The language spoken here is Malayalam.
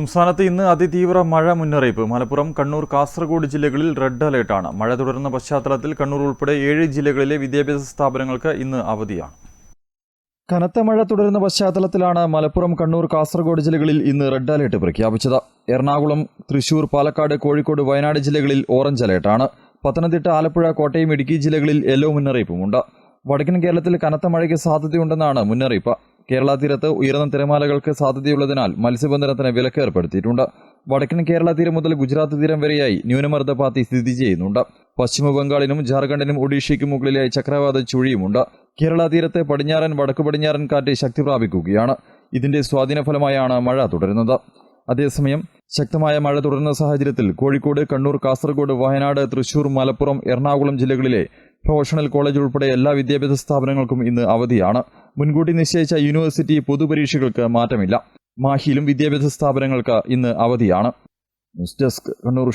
സംസ്ഥാനത്ത് ഇന്ന് അതിതീവ്ര മഴ മുന്നറിയിപ്പ്. മലപ്പുറം കണ്ണൂർ കാസർഗോഡ് ജില്ലകളിൽ റെഡ് അലേർട്ടാണ്. മഴ തുടരുന്ന പശ്ചാത്തലത്തിൽ കണ്ണൂർ ഉൾപ്പെടെ ഏഴ് ജില്ലകളിലെ വിദ്യാഭ്യാസ സ്ഥാപനങ്ങൾക്ക് ഇന്ന് അവധിയാണ്. കനത്ത മഴ തുടരുന്ന പശ്ചാത്തലത്തിലാണ് മലപ്പുറം കണ്ണൂർ കാസർഗോഡ് ജില്ലകളിൽ ഇന്ന് റെഡ് അലേർട്ട് പ്രഖ്യാപിച്ചത്. എറണാകുളം തൃശൂർ പാലക്കാട് കോഴിക്കോട് വയനാട് ജില്ലകളിൽ ഓറഞ്ച് അലേർട്ടാണ്. പത്തനംതിട്ട ആലപ്പുഴ കോട്ടയം ഇടുക്കി ജില്ലകളിൽ യെല്ലോ മുന്നറിയിപ്പുമുണ്ട്. വടക്കൻ കേരളത്തിൽ കനത്ത മഴയ്ക്ക് സാധ്യതയുണ്ടെന്നാണ് മുന്നറിയിപ്പ്. കേരള തീരത്ത് ഉയർന്ന തിരമാലകൾക്ക് സാധ്യതയുള്ളതിനാൽ മത്സ്യബന്ധനത്തിന് വിലക്ക് ഏർപ്പെടുത്തിയിട്ടുണ്ട്. വടക്കൻ കേരള തീരം മുതൽ ഗുജറാത്ത് തീരം വരെയായി ന്യൂനമർദ്ദ പാത്തി സ്ഥിതി ചെയ്യുന്നുണ്ട്. പശ്ചിമ ബംഗാളിനും ജാർഖണ്ഡിനും ഒഡീഷയ്ക്കും മുകളിലായി ചക്രവാത ചുഴിയുമുണ്ട്. കേരള തീരത്തെ പടിഞ്ഞാറൻ വടക്കു പടിഞ്ഞാറൻ കാറ്റ് ശക്തി പ്രാപിക്കുകയാണ്. ഇതിന്റെ സ്വാധീനഫലമായാണ് മഴ തുടരുന്നത്. അതേസമയം ശക്തമായ മഴ തുടരുന്ന സാഹചര്യത്തിൽ കോഴിക്കോട് കണ്ണൂർ കാസർഗോഡ് വയനാട് തൃശൂർ മലപ്പുറം എറണാകുളം ജില്ലകളിലെ പ്രൊഫഷണൽ കോളേജ് ഉൾപ്പെടെ എല്ലാ വിദ്യാഭ്യാസ സ്ഥാപനങ്ങൾക്കും ഇന്ന് അവധിയാണ്. മുൻകൂട്ടി നിശ്ചയിച്ച യൂണിവേഴ്സിറ്റി പൊതുപരീക്ഷകൾക്ക് മാറ്റമില്ല. മാഹിയിലും വിദ്യാഭ്യാസ സ്ഥാപനങ്ങൾക്ക് ഇന്ന് അവധിയാണ്. News desk Kannur